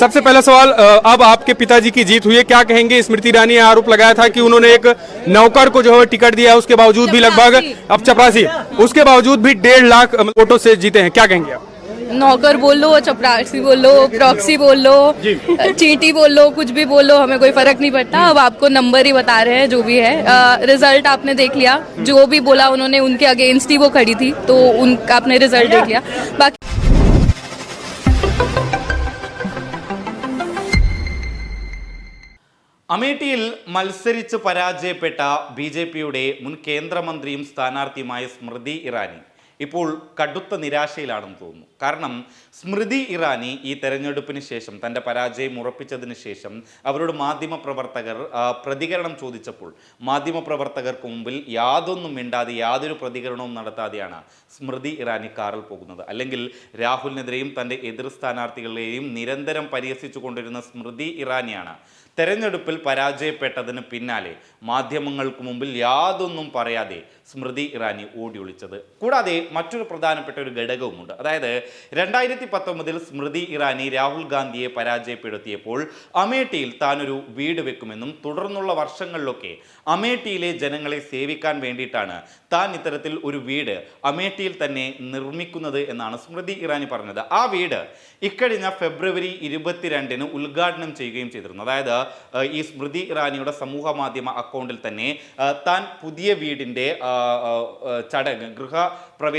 सबसे पहला सवाल अब आपके पिताजी की जीत हुई है। क्या कहेंगे? स्मृति ईरानी ने आरोप लगाया था कि उन्होंने एक नौकर को जो है टिकट दिया उसके बावजूद भी लगभग अब चपरासी उसके बावजूद भी डेढ़ लाख वोटों से जीते हैं। क्या कहेंगे आप? नौकर बोल लो चपरासी बोल लो प्रॉक्सी बोल लो चींटी बोल लो कुछ भी बोल लो हमें कोई फ़र्क नहीं पड़ता। अब आपको नंबर ही बता रहे हैं जो भी है। अ, रिज़ल्ट आपने देख लिया। जो भी बोला उन्होंने उनके अगेंस्ट ही वो खड़ी थी तो उनका आपने रिज़ल्ट देख लिया। बाकी അമേഠിയിൽ മത്സരിച്ച് പരാജയപ്പെട്ട ബി ജെ പിയുടെ മുൻ കേന്ദ്രമന്ത്രിയും സ്ഥാനാർത്ഥിയുമായ സ്മൃതി ഇറാനി. ഇപ്പോൾ കടുത്ത നിരാശയിലാണെന്ന് തോന്നുന്നു. കാരണം സ്മൃതി ഇറാനി ഈ തെരഞ്ഞെടുപ്പിന് ശേഷം തന്റെ പരാജയം ഉറപ്പിച്ചതിന് ശേഷം അവരോട് മാധ്യമപ്രവർത്തകർ പ്രതികരണം ചോദിച്ചപ്പോൾ മാധ്യമപ്രവർത്തകർക്ക് മുമ്പിൽ യാതൊന്നും മിണ്ടാതെ യാതൊരു പ്രതികരണവും നടത്താതെയാണ് സ്മൃതി ഇറാനി കാറിൽ പോകുന്നത്. അല്ലെങ്കിൽ രാഹുലിനെതിരെയും തന്റെ എതിർ സ്ഥാനാർത്ഥികളെയും നിരന്തരം പരിഹസിച്ചു കൊണ്ടിരുന്ന സ്മൃതി ഇറാനിയാണ് തെരഞ്ഞെടുപ്പിൽ പരാജയപ്പെട്ടതിന് പിന്നാലെ മാധ്യമങ്ങൾക്ക് മുമ്പിൽ യാതൊന്നും പറയാതെ സ്മൃതി ഇറാനി ഓടി ഒളിച്ചത്. കൂടാതെ മറ്റൊരു പ്രധാനപ്പെട്ട ഒരു ഘടകവുമുണ്ട്. അതായത് രണ്ടായിരത്തി പത്തൊമ്പതിൽ സ്മൃതി ഇറാനി രാഹുൽ ഗാന്ധിയെ പരാജയപ്പെടുത്തിയപ്പോൾ അമേഠിയിൽ താനൊരു വീട് വെക്കുമെന്നും തുടർന്നുള്ള വർഷങ്ങളിലൊക്കെ അമേഠിയിലെ ജനങ്ങളെ സേവിക്കാൻ വേണ്ടിയിട്ടാണ് താൻ ഇത്തരത്തിൽ ഒരു വീട് അമേഠിയിൽ തന്നെ നിർമ്മിക്കുന്നത് എന്നാണ് സ്മൃതി ഇറാനി പറഞ്ഞത്. ആ വീട് ഇക്കഴിഞ്ഞ ഫെബ്രുവരി ഇരുപത്തിരണ്ടിന് ഉദ്ഘാടനം ചെയ്യുകയും ചെയ്തിരുന്നു. അതായത് ഈ സ്മൃതി ഇറാനിയുടെ സമൂഹ മാധ്യമ അക്കൗണ്ടിൽ തന്നെ താൻ പുതിയ വീടിന്റെ ചടങ്ങ് ചടങ്ങ്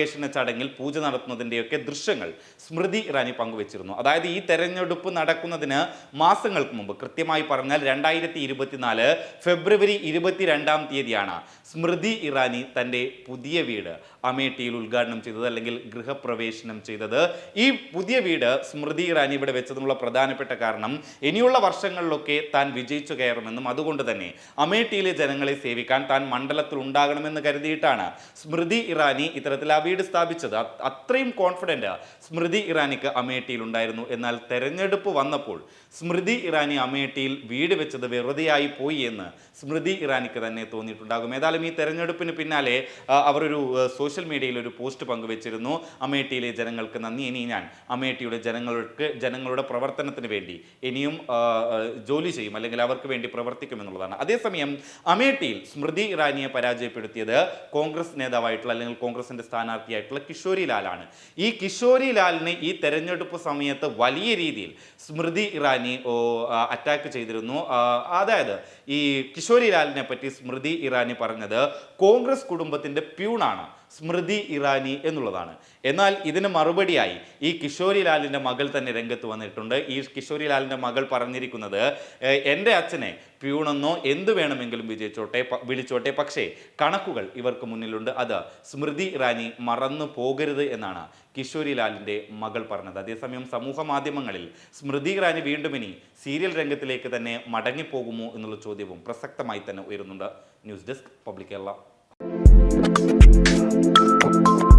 ഗൃഹപ്രവേശന ചടങ്ങിൽ പൂജ നടത്തുന്നതിന്റെയൊക്കെ ദൃശ്യങ്ങൾ സ്മൃതി ഇറാനി പങ്കുവച്ചിരുന്നു. അതായത് ഈ തെരഞ്ഞെടുപ്പ് നടക്കുന്നതിന് മാസങ്ങൾക്ക് മുമ്പ് കൃത്യമായി പറഞ്ഞാൽ രണ്ടായിരത്തി ഇരുപത്തിനാല് ഫെബ്രുവരി ഇരുപത്തിരണ്ടാം തീയതിയാണ് സ്മൃതി ഇറാനി തന്റെ പുതിയ വീട് അമേഠിയിൽ ഉദ്ഘാടനം ചെയ്തത് അല്ലെങ്കിൽ ഗൃഹപ്രവേശനം ചെയ്തത്. ഈ പുതിയ വീട് സ്മൃതി ഇറാനി ഇവിടെ വെച്ചതിനുള്ള പ്രധാനപ്പെട്ട കാരണം ഇനിയുള്ള വർഷങ്ങളിലൊക്കെ താൻ വിജയിച്ചു കയറുമെന്നും അതുകൊണ്ട് തന്നെ അമേഠിയിലെ ജനങ്ങളെ സേവിക്കാൻ താൻ മണ്ഡലത്തിൽ ഉണ്ടാകണമെന്ന് കരുതിയിട്ടാണ് സ്മൃതി ഇറാനി ഇത്തരത്തിൽ ആ വീട് സ്ഥാപിച്ചത് അത്രയും കോൺഫിഡന്റ് സ്മൃതി ഇറാനിക്ക് അമേഠിയിൽ ഉണ്ടായിരുന്നു എന്നാൽ തെരഞ്ഞെടുപ്പ് വന്നപ്പോൾ സ്മൃതി ഇറാനി അമേഠിയിൽ വീട് വെച്ചത് വെറുതെയായി പോയി എന്ന് സ്മൃതി ഇറാനിക്ക് തന്നെ തോന്നിയിട്ടുണ്ടാകും. ഏതായാലും ഈ തെരഞ്ഞെടുപ്പിന് പിന്നാലെ അവരൊരു സോഷ്യൽ മീഡിയയിൽ ഒരു പോസ്റ്റ് പങ്കുവച്ചിരുന്നു. അമേഠിയിലെ ജനങ്ങൾക്ക് നന്ദി. ഇനി ഞാൻ അമേഠിയുടെ ജനങ്ങൾക്ക് ജനങ്ങളുടെ പ്രവർത്തനത്തിന് വേണ്ടി ഇനിയും ജോലി ചെയ്യും. അല്ലെങ്കിൽ അവർക്ക് വേണ്ടി പ്രവർത്തിക്കും എന്നുള്ളതാണ്. അതേസമയം അമേഠിയിൽ സ്മൃതി ഇറാനിയെ പരാജയപ്പെടുത്തിയത് കോൺഗ്രസ് നേതാവായിട്ടുള്ള അല്ലെങ്കിൽ കോൺഗ്രസിന്റെ സ്ഥാനാർത്ഥിയായിട്ടുള്ള കിഷോരി ലാലാണ്. ഈ കിഷോരി ലാലിനെ ഈ തെരഞ്ഞെടുപ്പ് സമയത്ത് വലിയ രീതിയിൽ സ്മൃതി ഇറാനി അറ്റാക്ക് ചെയ്തിരുന്നു. അതായത് ഈ കിഷോരി ലാലിനെ പറ്റി സ്മൃതി ഇറാനി പറഞ്ഞത് കോൺഗ്രസ് കുടുംബത്തിന്റെ പ്യൂണാണ്. സ്മൃതി ഇറാനി എന്നുള്ളതാണ്. എന്നാൽ ഇതിന് മറുപടിയായി ഈ കിഷോരി ലാലിന്റെ മകൾ തന്നെ രംഗത്ത് വന്നിട്ടുണ്ട്. ഈ കിഷോരി ലാലിന്റെ മകൾ പറഞ്ഞിരിക്കുന്നത് "ഏഹ്, എന്റെ അച്ഛനെ പ്യൂണെന്നോ എന്ത് വേണമെങ്കിലും വിജയിച്ചോട്ടെ വിളിച്ചോട്ടെ പക്ഷേ കണക്കുകൾ ഇവർക്ക് മുന്നിലുണ്ട്. അത് സ്മൃതി ഇറാനി മറന്നു പോകരുത് എന്നാണ് കിഷോരി ലാലിന്റെ മകൾ പറഞ്ഞത്. അതേസമയം സമൂഹ മാധ്യമങ്ങളിൽ സ്മൃതി ഇറാനി വീണ്ടും ഇനി സീരിയൽ രംഗത്തിലേക്ക് തന്നെ മടങ്ങിപ്പോകുമോ എന്നുള്ള ചോദ്യവും പ്രസക്തമായി തന്നെ ഉയരുന്നുണ്ട്. News desk public Kerala. Thank you.